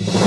you.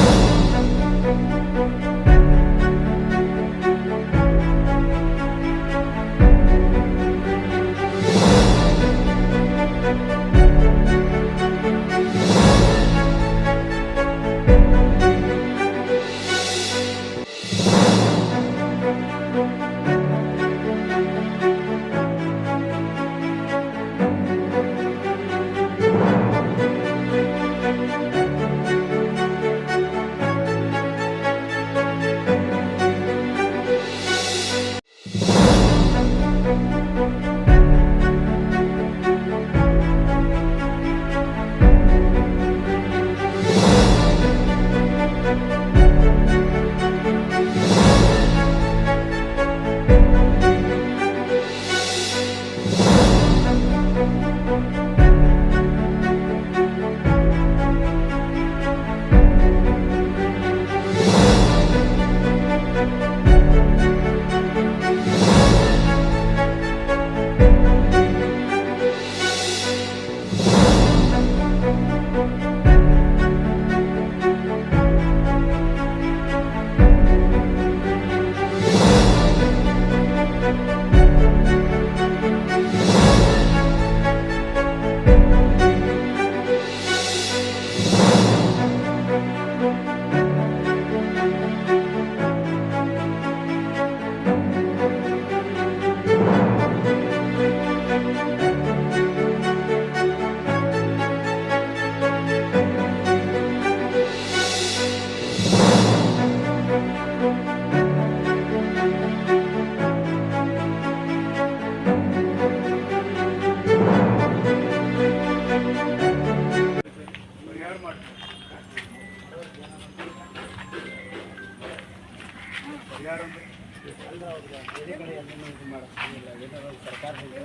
ಸರ್ಕಾರದಿಂದ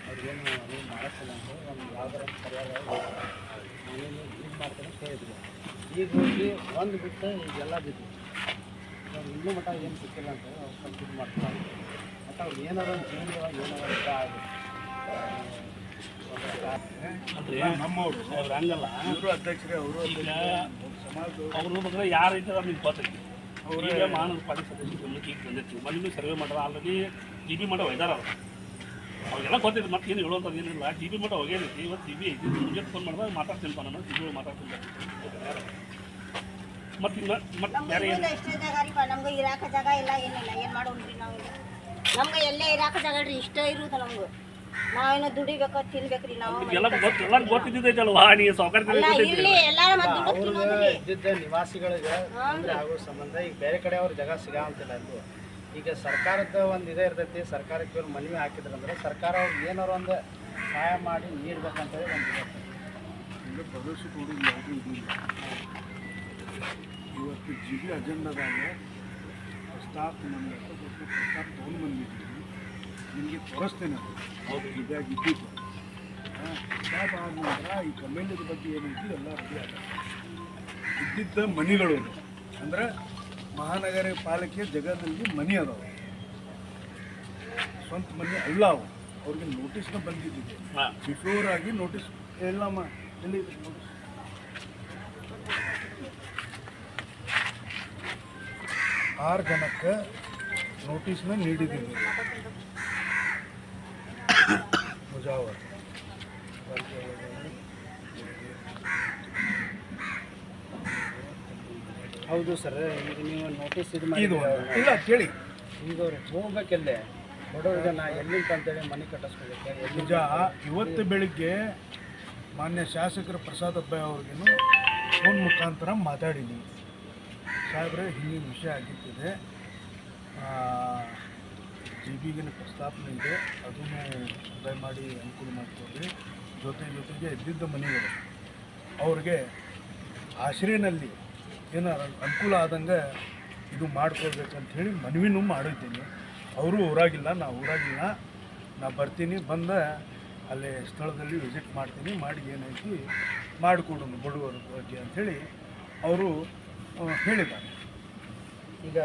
ಅವ್ರಿಗೇನು ಅನುವು ಮಾಡಕ್ಕಿಲ್ಲ ಅಂತ ಒಂದು ಯಾವ್ದಾರ ಒಂದು ಪರಿಹಾರ ನಾನೇನು ಇದು ಈಗ ಹೋಗಿ ಒಂದು ಬಿಟ್ಟು ಈಗೆಲ್ಲ ಬಿದ್ದು. ಇನ್ನೂ ಮಟ್ಟ ಏನು ಸಿಕ್ಕಿಲ್ಲ ಅಂತ ಅವ್ರು ಸ್ವಲ್ಪ ಇದು ಮಾಡ್ತಾರೆ. ಮತ್ತು ಅವ್ರು ಏನಾರ ಜೀವನವಾಗಿ ಏನಾರ ಇಷ್ಟ ಆಗುತ್ತೆ ಅಂದ್ರೆ ನಮ್ಮವರು ಅವ್ರು ಹಂಗಲ್ಲ. ಇವರು ಅಧ್ಯಕ್ಷರೇ ಅವರು ಸಮಾಜ ಅವ್ರ ಬಗ್ಗೆ ಯಾರು ಇದ್ದಾರೆ ನಿಮ್ಗೆ ಗೊತ್ತೈತಿ ಈಗ ಮಾನವ ಪಾಲಿಕೆ ಸದಸ್ಯರು ಗಮನಕ್ಕೆ ಈಗ ಬಂದಿರ್ತೀವಿ. ಸರ್ವೆ ಮಾಡ್ರ ಆಲ್ರೆಡಿ ಜಿ ಬಿ ಮಾಡೋ ಒಯ್ದಾರ ಅವ್ರು. ಅವಾಗೆಲ್ಲ ಗೊತ್ತೈತಿ ಮತ್ತೆ ಏನು ಹೇಳೋಂಥದ್ದು ಏನಿಲ್ಲ. ಜಿ ಬಿ ಮಠ ಹೋಗೇನೈತಿ ಇವತ್ತು ಜಿ ಬಿ ಐತಿ ಮುಂಜಾನೆ ಫೋನ್ ಮಾಡಿದಾಗ ಮಾತಾಡ್ತೀನಿ ನಾನು. ಜಿ ಬಿ ಮಾತಾಡ್ತೀನಿ ಮತ್ತೆ ಇನ್ನ ಮತ್ತೆ ಬೇರೆ ಏನು? ಇರೋದು ಜಾಗ ರೀ ನಮ್ಗೆ ಇರಾಕ ಜಾಗ ಇಲ್ಲ ಏನಿಲ್ಲ. ಏನು ಮಾಡೋಣ್ರಿ ನಾವು ನಮ್ಗೆ ಎಲ್ಲೇ ಇರಾಕ ಜಾಗ ರೀ ಇಷ್ಟ ಇರುವುದು ನಮ್ಗೆ. ನಾವೇನೋ ದುಡಿಬೇಕು ತಿನ್ಬೇಕ್ರಿ ನಾವು ಎಲ್ಲ ಗೊತ್ತು ಗೊತ್ತಿದ್ದೈತಲ್ವಾ? ನೀ ಸಾವುಕಾರ ಅಲ್ಲ ಇರ್ಲಿ ಎಲ್ಲಾರ ಮತ್ತೆ ದುಡ್ಡು ಅವ್ರಿಗೆ ತಿನ್ನೋದ್ರಿ. ಇದ್ದಿದ್ದ ನಿವಾಸಿಗಳಿಗೆ ತೊಂದರೆ ಆಗೋ ಸಂಬಂಧ ಈಗ ಬೇರೆ ಕಡೆ ಅವ್ರ ಜಾಗ ಸಿಗಂತಿಲ್ಲ ಅದು ಈಗ ಸರ್ಕಾರದ ಒಂದು ಇದೇ ಇರ್ತೈತಿ ಸರ್ಕಾರಕ್ಕೆ ಇವ್ರು ಮನವಿ ಹಾಕಿದ್ರಂದ್ರೆ ಸರ್ಕಾರ ಅವ್ರಿಗೆ ಏನಾರ ಒಂದು ಸಹಾಯ ಮಾಡಿ ನೀಡ್ಬೇಕಂತೇಳಿ ಒಂದು ಇರುತ್ತೆ. ಯಾವುದೂ ಇದಿಲ್ಲ ಇವತ್ತು ಜಿ ಬಿ ಅಜೆಂಡಾದಾಗ ಸ್ಟಾಫ್ ನಮ್ಮ ಪ್ರಸ್ತಾಪ ತೊಗೊಂಡು ಬಂದಿದ್ದೀವಿ ನಿಮಗೆ ಅವರು ಇದಾಗಿ ಹೌದು ಸ್ಟಾಪ್ ಆದ ನಂತರ ಈ ಕಮ್ಯುನಿಟಿ ಬಗ್ಗೆ ಏನೈತಿ ಎಲ್ಲ ರೆಡಿ ಇದ್ದಿದ್ದ ಮನಿಗಳು. ಅಂದ್ರೆ ಮಹಾನಗರ ಪಾಲಿಕೆ ಜಗದಲ್ಲಿ ಮನಿ ಅದಾವ. ಸ್ವಂತ ಮನೆ ಅಲ್ಲ ಅವು. ಅವ್ರಿಗೆ ನೋಟಿಸ್ನ ಬಂದಿದ್ದಿದೆ. ಬಿಫೋರ್ ಆಗಿ ನೋಟಿಸ್ ಎಲ್ಲಮ್ಮ ಎಲ್ಲಿ ನೋಟಿಸ್ ಆರು ಜನಕ್ಕೆ ನೋಟಿಸ್ನ ನೀಡಿದ್ದೀವಿ ಮುಜಾವರ್ ಹೌದು ಸರ್ ಈಗ ನೀವು ನೋಟಿಸ್ ಇದು ಒಂದು. ಇಲ್ಲ ಕೇಳಿ. ಈಗ ಅವ್ರು ಹೋಗ್ಬೇಕಲ್ಲೇ ಬಡವ್ರ ಜನ ಎಲ್ಲಿಂತ ಅಂತೇಳಿ ಮನೆ ಕಟ್ಟಿಸ್ಕೋಬೇಕು ಎಲ್ಲಿ ನಿಜ ಇವತ್ತು ಬೆಳಿಗ್ಗೆ ಮಾನ್ಯ ಶಾಸಕರ ಪ್ರಸಾದ್ ಅಬ್ಬಾಯ್ ಅವ್ರಿಗೂ ಫೋನ್ ಮುಖಾಂತರ ಮಾತಾಡಿದ್ದೀನಿ ಸಾಹೇಬ್ರೆ ಹಿಂದಿನ ವಿಷಯ ಆಗಿತ್ತಿದೆ ಜಿ ಬಿಗಿನ ಪ್ರಸ್ತಾಪನೆ ಇದೆ. ಅದನ್ನು ದಯಮಾಡಿ ಅನುಕೂಲ ಮಾಡಿಕೊಡ್ರಿ ಜೊತೆ ಜೊತೆಗೆ ಇದ್ದಿದ್ದ ಮನೆಗಳು ಅವ್ರಿಗೆ ಆಶ್ರಯನಲ್ಲಿ ಏನಾರ ಅನುಕೂಲ ಆದಂಗೆ ಇದು ಮಾಡ್ಕೊಳ್ಬೇಕಂತ ಹೇಳಿ ಮನವಿನೂ ಮಾಡಿದ್ದೀನಿ. ಅವರು ಊರಾಗಿಲ್ಲ ನಾ ಊರಾಗಿಲ್ಲ. ನಾ ಬರ್ತೀನಿ, ಬಂದ ಅಲ್ಲಿ ಸ್ಥಳದಲ್ಲಿ ವಿಸಿಟ್ ಮಾಡ್ತೀನಿ. ಮಾಡಿ ಏನೈತಿ ಮಾಡಿಕೊಡೋಣ ಬಡವರ ಬಗ್ಗೆ ಅಂಥೇಳಿ ಅವರು ಹೇಳಿದ್ದಾರೆ. ಈಗ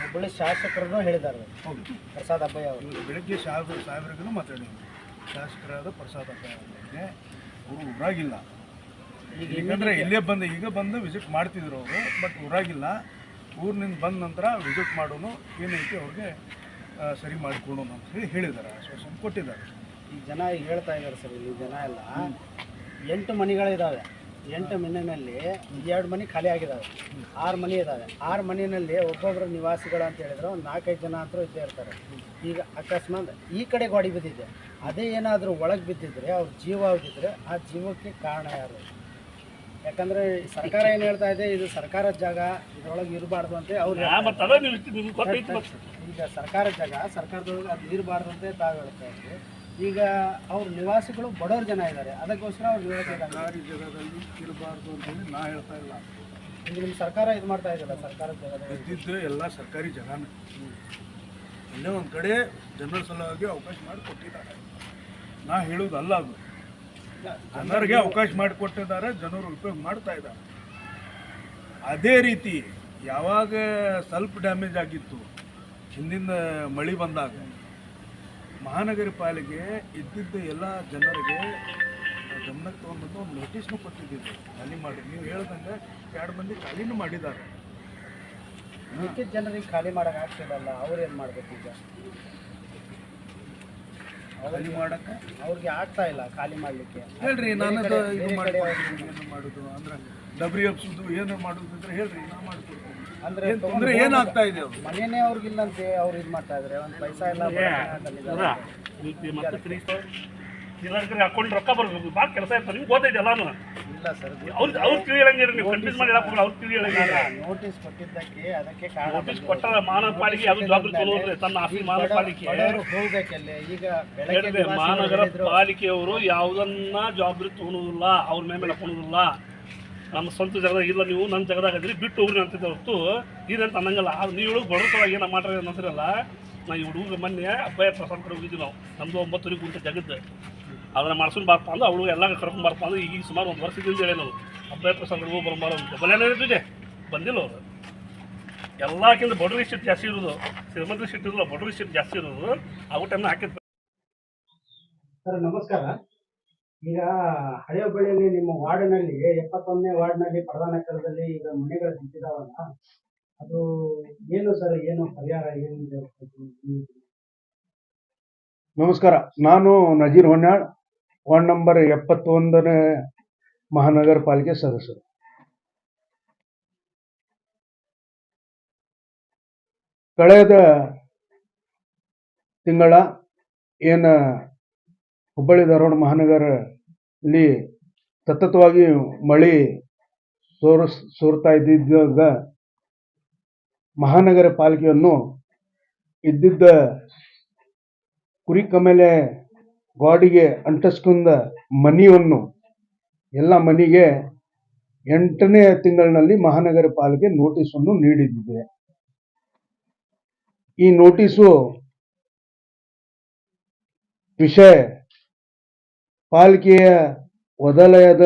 ಹುಬ್ಬಳ್ಳಿ ಶಾಸಕರನ್ನು ಹೇಳಿದ್ದಾರೆ. ಹೌದು ಪ್ರಸಾದ್ ಅಬ್ಬಯ್ಯ ಅವರು. ಇವರು ಬೆಳಗ್ಗೆ ಸಾಹೇಬ್ ಸಾಹೇಬರಿಗೂ ಮಾತಾಡಿದ್ರು. ಶಾಸಕರಾದ ಪ್ರಸಾದ್ ಅಬ್ಬಯ್ಯ ಅವರಿಗೆ ಅವರು ಊರಾಗಿಲ್ಲ. ಈಗ ಯಾಕಂದ್ರೆ ಇಲ್ಲೇ ಬಂದು ಈಗ ಬಂದು ವಿಸಿಟ್ ಮಾಡ್ತಿದ್ರು ಅವರು ಬಟ್ ಊರಾಗಿಲ್ಲ. ಊರಿನಿಂದ ಬಂದ ನಂತರ ವಿಸಿಟ್ ಮಾಡೋನು ಏನೈತಿ ಅವ್ರಿಗೆ ಸರಿ ಮಾಡಿಕೊಡೋಣ ಅಂತ ಹೇಳಿ ಹೇಳಿದ್ದಾರೆ. ಆಶ್ವಾಸನೆ ಕೊಟ್ಟಿದ್ದಾರೆ. ಈ ಜನ ಈಗ ಹೇಳ್ತಾ ಇದ್ದಾರೆ ಸರ್ ಇಲ್ಲಿ ಜನ ಎಲ್ಲ. ಎಂಟು ಮನೆಗಳಿದ್ದಾವೆ ಎಂಟು ಮನೆಯಲ್ಲಿ ಎರಡು ಮನೆ ಖಾಲಿ ಆಗಿದ್ದಾವೆ ಆರು ಮನೆ ಇದ್ದಾವೆ ಆರು ಮನೆಯಲ್ಲಿ ಒಬ್ಬೊಬ್ಬರು ನಿವಾಸಿಗಳು ಅಂತ ಹೇಳಿದ್ರು ಒಂದು ನಾಲ್ಕೈದು ಜನ ಅಂತೂ ಇದ್ದೇ ಇರ್ತಾರೆ. ಈಗ ಅಕಸ್ಮಾತ್ ಈ ಕಡೆ ಗೋಡಿ ಬಿದ್ದಿದೆ. ಅದೇ ಏನಾದರೂ ಒಳಗೆ ಬಿದ್ದಿದ್ರೆ ಅವ್ರ ಜೀವ ಹೋಗಿದ್ರೆ ಆ ಜೀವಕ್ಕೆ ಕಾರಣ ಯಾರು? ಯಾಕಂದ್ರೆ ಸರ್ಕಾರ ಏನು ಹೇಳ್ತಾ ಇದೆ ಇದು ಸರ್ಕಾರದ ಜಾಗ ಇದರೊಳಗೆ ಇರಬಾರ್ದು ಅಂತ ಅವ್ರು ಈಗ ಸರ್ಕಾರದ ಜಾಗ ಸರ್ಕಾರದೊಳಗೆ ಅದು ಇರಬಾರ್ದು ಅಂತ ತಾವು ಹೇಳ್ತಾ ಇದ್ವಿ ಈಗ ಅವ್ರ ನಿವಾಸಿಗಳು ಬಡವ್ರ ಜನ ಇದ್ದಾರೆ ಅದಕ್ಕೋಸ್ಕರ ಅವ್ರು ಸರ್ಕಾರಿ ಜಾಗದಲ್ಲಿ ಇರಬಾರ್ದು ಅಂತ ಹೇಳಿ ನಾ ಹೇಳ್ತಾ ಇಲ್ಲ. ಈಗ ನಿಮ್ಮ ಸರ್ಕಾರ ಇದು ಮಾಡ್ತಾ ಇದೆಯಲ್ಲ ಸರ್ಕಾರದ ಜಾಗದಲ್ಲಿ? ಇದ್ದಿದ್ದು ಎಲ್ಲ ಸರ್ಕಾರಿ ಜಾಗನೇ ಇಲ್ಲೇ ಒಂದು ಕಡೆ ಜನರ ಸಲುವಾಗಿ ಅವಕಾಶ ಮಾಡಿಕೊಟ್ಟಿದ್ದಾರೆ ನಾ ಹೇಳುವುದಲ್ಲ ಅದು. ಜನರಿಗೆ ಅವಕಾಶ ಮಾಡಿಕೊಟ್ಟಿದ್ದಾರೆ ಜನರು ಉಪಯೋಗ ಮಾಡ್ತಾ ಇದ್ದಾರೆ. ಅದೇ ರೀತಿ ಯಾವಾಗ ಸ್ವಲ್ಪ ಡ್ಯಾಮೇಜ್ ಆಗಿತ್ತು ಹಿಂದಿನ ಮಳೆ ಬಂದಾಗ ಮಹಾನಗರ ಪಾಲಿಕೆ ಇದ್ದಿದ್ದ ಎಲ್ಲ ಜನರಿಗೆ ಗಮನಕ್ಕೆ ತೊಗೊಂಡ್ಬಂದು ಒಂದು ನೋಟಿಸ್ನು ಕೊಟ್ಟಿದ್ದೀವಿ. ಖಾಲಿ ಮಾಡಿ. ನೀವು ಹೇಳ್ದಂಗೆ ಎರಡು ಮಂದಿ ಖಾಲಿನೂ ಮಾಡಿದ್ದಾರೆ. ಮಿಕ್ಕಿದ ಜನರಿಗೆ ಖಾಲಿ ಮಾಡೋಕೆ ಆಗ್ತಿಲ್ಲಲ್ಲ ಅವ್ರು ಏನು ಮಾಡ್ಬೇಕು ಈಗ? ಖಾಲಿ ಮಾಡಕ್ಕೆ? ಅವ್ರಿಗೆ ಆಗ್ತಾ ಇಲ್ಲ ಖಾಲಿ ಮಾಡಲಿಕ್ಕೆ. ಹೇಳ್ರಿ ನಾನು ಇದು ಮಾಡೋದು ಅಂದ್ರೆ ಡಬ್ರಿ ಹಬ್ಸೋದು ಏನು ಮಾಡೋದು ಅಂದ್ರೆ ಹೇಳ್ರಿ ನಾ ಮಾಡ್ಕೊಡ್ತೀನಿ ಅಂದ್ರೆ ಏನು ತೊಂದರೆ ಏನಾಗ್ತಾ ಇದೆ ಅವ್ರು? ಮನೇನೆ ಅವ್ರಿಗಿಲ್ಲಂತೆ ಅವ್ರು ಇದು ಮಾಡ್ತಾ ಇದ್ದಾರೆ ಒಂದು ಪೈಸಾ ಇಲ್ಲ ದಿನಕ್ಕೆ ಅಕೌಂಟ್ ರೊಕ್ಕ ಬರ್ಬೇಕು ಭಾಳ ಕೆಲಸ ಇತ್ತು ನಿಮ್ಗೆ ಗೊತ್ತೈತೆ ಎಲ್ಲಾನು? ಇಲ್ಲ ಸರ್ ಅವ್ರು ಅವ್ರು ತಿಳಿಯಂಗಿರಿ ನೀವು ಕನ್ಫ್ಯೂಸ್ ಮಾಡಿ ಹೋಗಲ್ಲ ಅವ್ರು ತಿಳಿಯಂಗಿಲ್ಲ ನೋಟಿಸ್ ಕೊಟ್ಟಿದ್ದಕ್ಕೆ ಅದಕ್ಕೆ ಕಾರಣ ನೋಟಿಸ್ ಕೊಟ್ಟಾರ ಮಾನವ ಪಾಲಿಕೆ ಅದು ಜವಾಬ್ದಾರಿ ತಗೊಳ್ಳೋದ್ರಿ ತನ್ನ ಆಸ್ತಿ ಮಾನವ ಪಾಲಿಕೆ. ಹೋಗ್ಬೇಕಲ್ಲಿ ಈಗ ಹೇಳಿದೆ ಮಹಾನಗರ ಪಾಲಿಕೆಯವರು ಯಾವುದನ್ನ ಜವಾಬ್ದಾರಿ ತಗೊಳ್ಳೋದಿಲ್ಲ ಅವ್ರ ಮೇಲೆ ಹಾಕೊಳೋದಿಲ್ಲ ನಮ್ಮ ಸ್ವಂತ ಜಾಗದಾಗ ಇಲ್ಲ ನೀವು, ನನ್ನ ಜಗದಾಗ ಅದ್ರಿ ಬಿಟ್ಟು ಹೋಗ್ರಿ ಅಂತಿದ್ದೆ ಹೊರತು. ಇದಂತ ಅನ್ನಂಗಲ್ಲ. ಅದು ನೀವು ಹೇಳೋದು ಸಲುವಾಗಿ ಏನೋ ಮಾಡ್ರಿ ಅಂತೀರಲ್ಲ ನಾ ಈ ಹುಡುಗ ಮೊನ್ನೆ ಅಬ್ಬಯ್ಯ ಪ್ರಸಾದ್ ಕಡೆ ಹೋಗಿದ್ವಿ ನಾವು. ನಮ್ದು ಒಂಬತ್ತುವರೆಗೆ ಕುಂತ ಜಗದ್ದು. ಅದನ್ನ ಮಾಡ್ಸ್ಕೊಂಡು ಬಾರಪ್ಪ ಅಂದ್ರೆ, ಅವಳು ಎಲ್ಲ ಕರ್ಕೊಂಡು ಬಾರಪ್ಪ ಅಂದ್ರೆ. ಈಗ ಸುಮಾರು ಒಂದು ವರ್ಷದಿಂದ ಹೇಳಿ ನಾವು ಅಬ್ಬಯ್ಯ ಪ್ರಸಾದ್ ಕಡೆ ಹೋಗಿ ಬರೋ ಅಂತ. ಬಲ್ಯಾಣ ಇರ್ತಿದ್ದೆ ಬಂದಿಲ್ಲ ಅವರು. ಎಲ್ಲಕ್ಕಿಂತ ಬಡ್ರಿ ಶಿಟ್ ಜಾಸ್ತಿ ಇರೋದು. ಶ್ರೀಮಂತ ಶಿಟ್ ಇರೋಲ್ಲ ಬಡ್ರಿ ಶೀಟ್ ಜಾಸ್ತಿ ಇರೋದು. ಆ ಟೈಮ್ನ ಹಾಕಿದ್ರು ಸರ್, ನಮಸ್ಕಾರ. ಈಗ ಹಳೆ ಹುಬ್ಬಳ್ಳಿಯಲ್ಲಿ ನಿಮ್ಮ ವಾರ್ಡ್ನಲ್ಲಿ, ಎಪ್ಪತ್ತೊಂದನೇ ವಾರ್ಡ್ನಲ್ಲಿ, ಪ್ರಧಾನ ಕಾಲದಲ್ಲಿ ಈಗ ಮನೆಗಳು ಬಿದ್ದಿದಾವಲ್ಲ ಅದು ಏನು ಸರ್, ಏನು ಪರಿಹಾರ ಏನು ನಮಸ್ಕಾರ, ನಾನು ನಜೀರ್ ಹೊನ್ನಾಳ್, ವಾರ್ಡ್ ನಂಬರ್ ಎಪ್ಪತ್ತೊಂದನೇ ಮಹಾನಗರ ಪಾಲಿಕೆ ಸದಸ್ಯರು. ಕಳೆದ ತಿಂಗಳ ಏನು ಹುಬ್ಬಳ್ಳಿ ಧಾರವಾಡ ಮಹಾನಗರಲ್ಲಿ ಸತತವಾಗಿ ಮಳೆ ಸೋರಿಸ್, ಸೋರ್ತಾ ಇದ್ದಿದ್ದಾಗ ಮಹಾನಗರ ಪಾಲಿಕೆಯನ್ನು ಇದ್ದಿದ್ದ ಕುರಿ ಕಮೇಲೆ ಗಾಡಿಗೆ ಅಂಟಿಸ್ಕೊಂಡ ಮನೆಯನ್ನು, ಎಲ್ಲ ಮನೆಗೆ ಎಂಟನೇ ತಿಂಗಳಿನಲ್ಲಿ ಮಹಾನಗರ ಪಾಲಿಕೆ ನೋಟಿಸನ್ನು ನೀಡಿದ್ದಿದೆ. ಈ ನೋಟಿಸು ವಿಷಯ ಪಾಲಿಕೆಯ ವಲಯದ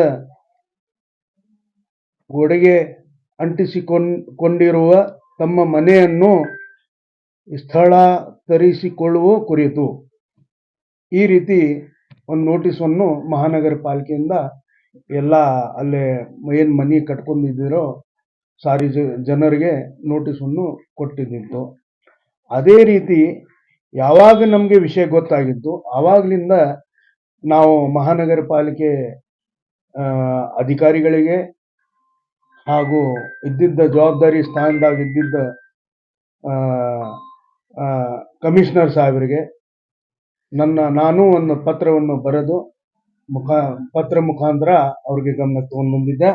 ಗೋಡೆಗೆ ಅಂಟಿಸಿಕೊಂಡಿರುವ ತಮ್ಮ ಮನೆಯನ್ನು ಸ್ಥಳಾಂತರಿಸಿಕೊಳ್ಳುವ ಕುರಿತು. ಈ ರೀತಿ ಒಂದು ನೋಟಿಸನ್ನು ಮಹಾನಗರ ಪಾಲಿಕೆಯಿಂದ ಎಲ್ಲ ಅಲ್ಲೇ ಏನು ಮನೆ ಕಟ್ಕೊಂಡಿದ್ದೀರೋ ಸಾರಿ ಜನರಿಗೆ ನೋಟಿಸನ್ನು ಕೊಟ್ಟಿದ್ದಿತ್ತು. ಅದೇ ರೀತಿ ಯಾವಾಗ ನಮಗೆ ವಿಷಯ ಗೊತ್ತಾಗಿತ್ತು ಆವಾಗಲಿಂದ ನಾವು ಮಹಾನಗರ ಪಾಲಿಕೆ ಅಧಿಕಾರಿಗಳಿಗೆ ಹಾಗೂ ಇದ್ದಿದ್ದ ಜವಾಬ್ದಾರಿ ಸ್ಥಾನದಾಗ ಇದ್ದಿದ್ದ ಕಮಿಷನರ್ ಸಾಹೇಬರಿಗೆ ನನ್ನ, ನಾನು ಒಂದು ಪತ್ರವನ್ನು ಬರೆದು ಮುಖ, ಪತ್ರ ಮುಖಾಂತರ ಅವ್ರಿಗೆ ಗಮನ ತಗೊಂಡು ಬಂದಿದ್ದೆ.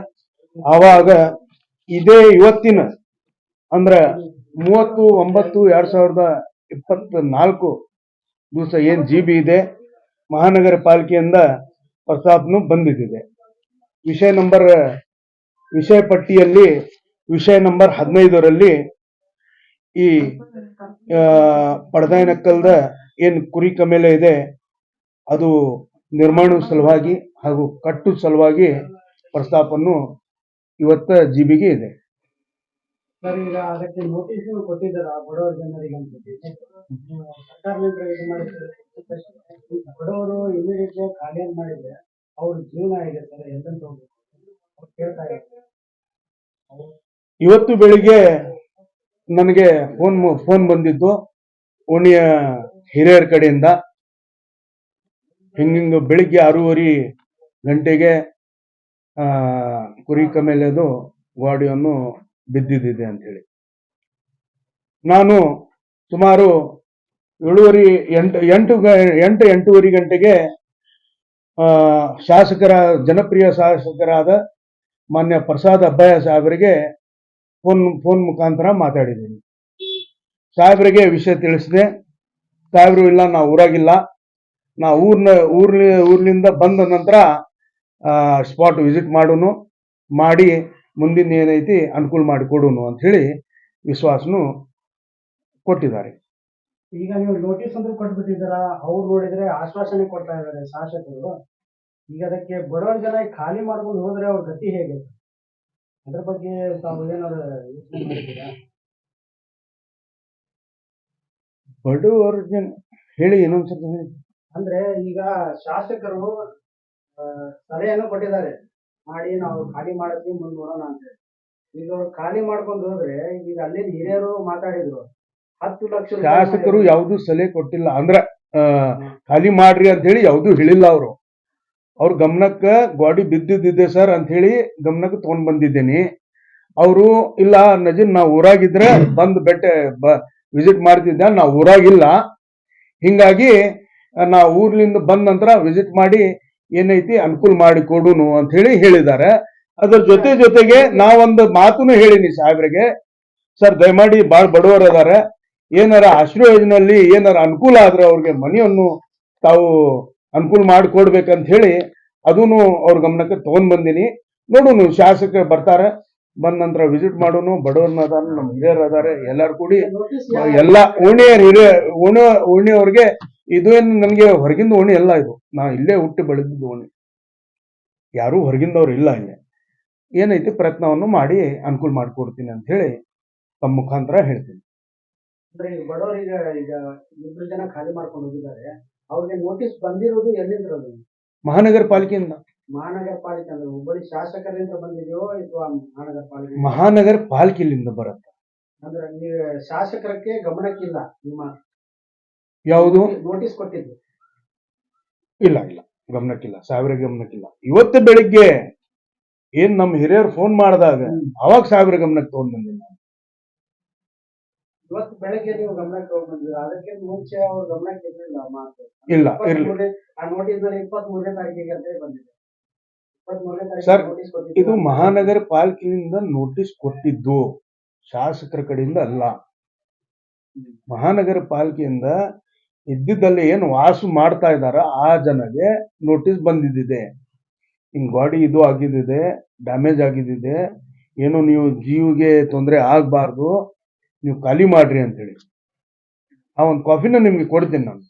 ಆವಾಗ ಇದೇ ಇವತ್ತಿನ, ಅಂದ್ರೆ ಮೂವತ್ತು, ಒಂಬತ್ತು, ಎರಡು ಸಾವಿರದ ಇಪ್ಪತ್ತ ನಾಲ್ಕು ದಿವಸ ಏನ್ ಜಿ ಬಿ ಇದೆ ಮಹಾನಗರ ಪಾಲಿಕೆಯಿಂದ ಪ್ರಸ್ತಾಪನೂ ಬಂದಿದ್ದಿದೆ ವಿಷಯ ನಂಬರ್, ವಿಷಯ ಪಟ್ಟಿಯಲ್ಲಿ ವಿಷಯ ನಂಬರ್ ಹದಿನೈದರಲ್ಲಿ ಈ ಪಡದಾಯನಕ್ಕಲ್ದ ಏನು ಕುರಿ ಕಮೇಲೆ ಇದೆ, ಅದು ನಿರ್ಮಾಣ ಸಲುವಾಗಿ ಹಾಗೂ ಕಟ್ಟು ಸಲುವಾಗಿ ಪ್ರಸ್ತಾಪನ್ನು ಇವತ್ತ ಜಿಬಿಗೆ ಇದೆ. ಸರ್, ಈಗ ಅದಕ್ಕೆ ನೋಟಿಸ್ ಕೊಟ್ಟಿದ್ದಾರೆ, ಬಡವರ ಜನರಿಗೆ ಅಂತ ಸರ್ಕಾರದಿಂದ ಬಡವರು ಇಮಿಡಿಯೇಟ್ ಖಾಲಿ ಮಾಡಿದ್ರೆ ಅವ್ರ ಜೀವನ ಇದೆ ಸರ್? ಹೋಗ್ಬೇಕು ಇವತ್ತು ಬೆಳಿಗ್ಗೆ ನನಗೆ ಫೋನ್ ಫೋನ್ ಬಂದಿದ್ದು ಓಣಿಯ ಹಿರಿಯರ ಕಡೆಯಿಂದ. ಹಿಂಗಿಂಗ ಬೆಳಿಗ್ಗೆ ಆರೂವರೆ ಗಂಟೆಗೆ ಕುರಿ ಕಮೇಲೆದು ಗಾಡಿಯನ್ನು ಬಿದ್ದಿದ್ದಿದೆ ಅಂತ ಹೇಳಿ ನಾನು ಸುಮಾರು ಏಳುವರೆ ಎಂಟು ಎಂಟು ಎಂಟು, ಎಂಟೂವರೆ ಗಂಟೆಗೆ ಶಾಸಕರ, ಜನಪ್ರಿಯ ಶಾಸಕರಾದ ಮಾನ್ಯ ಪ್ರಸಾದ್ ಅಬ್ಬಯ್ಯ ಸಾಹೇಬರಿಗೆ ಫೋನ್ ಫೋನ್ ಮುಖಾಂತರ ಮಾತಾಡಿದ್ದೀನಿ. ಸಾಹೇಬರಿಗೆ ವಿಷಯ ತಿಳಿಸಿದೆ. ಸಾಹೇಬರು ಇಲ್ಲ ನಾ ಊರಾಗಿಲ್ಲ. ನಾ ಊರ್ನ ಊರ್ನ, ಊರ್ನಿಂದ ಬಂದ ನಂತರ ಸ್ಪಾಟ್ ವಿಸಿಟ್ ಮಾಡೋನು, ಮಾಡಿ ಮುಂದಿನ ಏನೈತಿ ಅನುಕೂಲ ಮಾಡಿ ಕೊಡೋನು ಅಂತ ಹೇಳಿ ವಿಶ್ವಾಸನು ಕೊಟ್ಟಿದ್ದಾರೆ. ಈಗ ನೀವು ನೋಟಿಸ್ ಅಂದ್ರೆ ಕೊಟ್ಬಿಟ್ಟಿದ್ದೀರಾ? ಅವ್ರು ನೋಡಿದ್ರೆ ಆಶ್ವಾಸನೆ ಕೊಡ್ತಾ ಇದ್ದಾರೆ ಶಾಸಕರು. ಈಗ ಅದಕ್ಕೆ ಬಡವರ ಜನ ಖಾಲಿ ಮಾಡ್ಕೊಂಡು ಹೋದ್ರೆ ಅವ್ರ ಗತಿ ಹೇಗೆ? ಅದ್ರ ಬಗ್ಗೆ ತಾವು ಏನಾದ್ರು ಯೋಚನೆ ಬಡವರ ಜನ ಹೇಳಿ ಇನ್ನೊಂದ್ಸತಿ ಅಂದ್ರೆ ಈಗ ಶಾಸಕರು ಸಲಹೆಯನ್ನು ಕೊಟ್ಟಿದ್ದಾರೆ. ಮಾಡಿ ನಾವು ಖಾಲಿ ಮಾಡತ್ತೀವಿ ಮುಂದೆ ನೋಡೋಣ ಅಂತ ಹೇಳಿ. ಈಗ ಅವ್ರು ಖಾಲಿ ಮಾಡ್ಕೊಂಡು ಹೋದ್ರೆ ಈಗ ಅಲ್ಲಿನ ಹಿರಿಯರು ಮಾತಾಡಿದ್ರು ಹತ್ತು ಲಕ್ಷ ರೂಪಾಯಿ ಶಾಸಕರು ಯಾವುದು ಸಲಹೆ ಕೊಟ್ಟಿಲ್ಲ. ಅಂದ್ರ ಆ, ಖಾಲಿ ಮಾಡ್ರಿ ಅಂತ ಹೇಳಿ ಯಾವ್ದು ಹೇಳಿಲ್ಲ ಅವರು. ಅವ್ರ ಗಮನಕ್ಕ ಗಾಡಿ ಬಿದ್ದಿದ್ದೆ ಸರ್ ಅಂತ ಹೇಳಿ ಗಮನಕ್ಕೆ ತಗೊಂಡ್ ಬಂದಿದ್ದೇನೆ. ಅವರು ಇಲ್ಲ ನಜೀನ್ ನಾ ಊರಾಗಿದ್ರೆ ಬಂದ್ ಬೆಟ್ಟ ವಿಸಿಟ್ ಮಾಡ್ತಿದ್ದೆ ನಾವು ಊರಾಗಿಲ್ಲ. ಹಿಂಗಾಗಿ ಆ, ನಾ ಊರ್ಲಿಂದ ಬಂದ ನಂತರ ವಿಸಿಟ್ ಮಾಡಿ ಏನೈತಿ ಅನುಕೂಲ ಮಾಡಿ ಕೊಡುನು ಅಂತ ಹೇಳಿ ಹೇಳಿದ್ದಾರೆ. ಅದ್ರ ಜೊತೆ ಜೊತೆಗೆ ನಾವೊಂದು ಮಾತುನು ಹೇಳಿನಿ ಸಾಹೇಬ್ರಿಗೆ. ಸರ್, ದಯಮಾಡಿ ಬಾಳ್ ಬಡವರು ಅದಾರ ಏನಾರ ಆಶ್ರಯ ಯೋಜನೆಯಲ್ಲಿ ಏನಾರ ಅನುಕೂಲ ಆದ್ರೆ ಅವ್ರಿಗೆ ಮನೆಯನ್ನು ತಾವು ಅನುಕೂಲ ಮಾಡಿಕೊಡ್ಬೇಕಂತ ಹೇಳಿ ಅದನ್ನು ಅವ್ರ ಗಮನಕ್ಕೆ ತಗೊಂಡ್ ಬಂದಿನಿ. ನೋಡೋನು ಶಾಸಕರು ಬರ್ತಾರೆ. ಬಂದ ನಂತರ ವಿಸಿಟ್ ಮಾಡೋನು ಬಡವ್ರನ್ನ ಅದಾರ ನಮ್ಮ ಹಿರಿಯರು ಅದಾರೆ ಎಲ್ಲಾರು ಕೂಡಿ ಎಲ್ಲಾ ಓಣಿಯರ್ ಹಿರಿಯ ಓಣಿ ಓಣಿಯವ್ರಿಗೆ ಇದು ಏನು ನನಗೆ ಹೊರಗಿಂದ ಓಣಿ ಎಲ್ಲ ಇದು. ನಾ ಇಲ್ಲೇ ಹುಟ್ಟಿ ಬೆಳೆದಿದ್ದು ಓಣಿ ಯಾರೂ ಹೊರಗಿಂದವ್ರು ಇಲ್ಲ ಇಲ್ಲೇ. ಏನೈತಿ ಪ್ರಯತ್ನವನ್ನು ಮಾಡಿ ಅನುಕೂಲ ಮಾಡಿಕೊಡ್ತೀನಿ ಅಂತ ಹೇಳಿ ತಮ್ಮ ಮುಖಾಂತರ ಹೇಳ್ತೀನಿ. ಅಂದ್ರೆ ಈಗ ಜನ ಖಾಲಿ ಮಾಡ್ಕೊಂಡು ಹೋಗಿದ್ದಾರೆ. ಅವ್ರಿಗೆ ನೋಟಿಸ್ ಬಂದಿರೋದು ಎಲ್ಲಿಂದ? ಮಹಾನಗರ ಪಾಲಿಕೆಯಿಂದ. ಮಹಾನಗರ ಪಾಲಿಕೆ ಅಂದ್ರೆ ಹುಬ್ಬಳ್ಳಿ ಶಾಸಕರಿಂದ ಬಂದಿದೆಯೋ ಅಥವಾ ಮಹಾನಗರ ಪಾಲಿಕೆ ಮಹಾನಗರ ಪಾಲಿಕೆಯಿಂದ ಬರುತ್ತೆ. ಅಂದ್ರೆ ನೀವು ಶಾಸಕರಕ್ಕೆ ಗಮನಕ್ಕಿಲ್ಲ ನಿಮ್ಮ ಯಾವುದು? ನೋಟಿಸ್ ಕೊಟ್ಟಿದ್ದು. ಇಲ್ಲ ಇಲ್ಲ ಗಮನಕ್ಕಿಲ್ಲ ಸಾವಿರ ಗಮನಕ್ಕಿಲ್ಲ. ಇವತ್ತು ಬೆಳಿಗ್ಗೆ ಏನ್ ನಮ್ಮ ಹಿರಿಯರು ಫೋನ್ ಮಾಡಿದಾಗ ಅವಾಗ ಸಾವಿರ ಗಮನಕ್ಕೆ ತಗೊಂಡ್ ಬಂದಿಲ್ಲ ಇವತ್ತು ಬೆಳಗ್ಗೆ ನೀವು ಗಮನಕ್ಕೆ ತಗೊಂಡ್ ಬಂದಿದ್ದೀರಾ ಅದಕ್ಕೆ ಮುಂಚೆ ಅವ್ರ ಗಮನಕ್ಕೆ ಇರಲಿಲ್ಲ ಮಾತು. ಇಲ್ಲ ಇರ್ಲಿ ಆ ನೋಟಿಸ್ ಮೇಲೆ ಇಪ್ಪತ್ತ್ ಮೂರನೇ ತಾರೀಕಿಗೆ ಅಂತ ಹೇಳಿ ಬಂದಿದೆ. ಸರ್, ಇದು ಮಹಾನಗರ ಪಾಲಿಕೆಯಿಂದ ನೋಟಿಸ್ ಕೊಟ್ಟಿದ್ದು ಶಾಸಕರ ಕಡೆಯಿಂದ ಅಲ್ಲ. ಮಹಾನಗರ ಪಾಲಿಕೆಯಿಂದ ಇದ್ದಿದ್ದಲ್ಲಿ ಏನು ವಾಸು ಮಾಡ್ತಾ ಇದ್ದಾರ ಆ ಜನಗೆ ನೋಟಿಸ್ ಬಂದಿದ್ದಿದೆ. ಹಿಂಗ್ ಗಾಡಿ ಇದು ಆಗಿದ್ದಿದೆ ಡ್ಯಾಮೇಜ್ ಆಗಿದ್ದಿದೆ ಏನು ನೀವು ಜೀವಿಗೆ ತೊಂದರೆ ಆಗ್ಬಾರ್ದು ನೀವು ಖಾಲಿ ಮಾಡ್ರಿ ಅಂತೇಳಿ. ಆ ಒಂದು ಕಾಫಿನ ನಿಮ್ಗೆ ಕೊಡ್ತೀನಿ ನಾನು.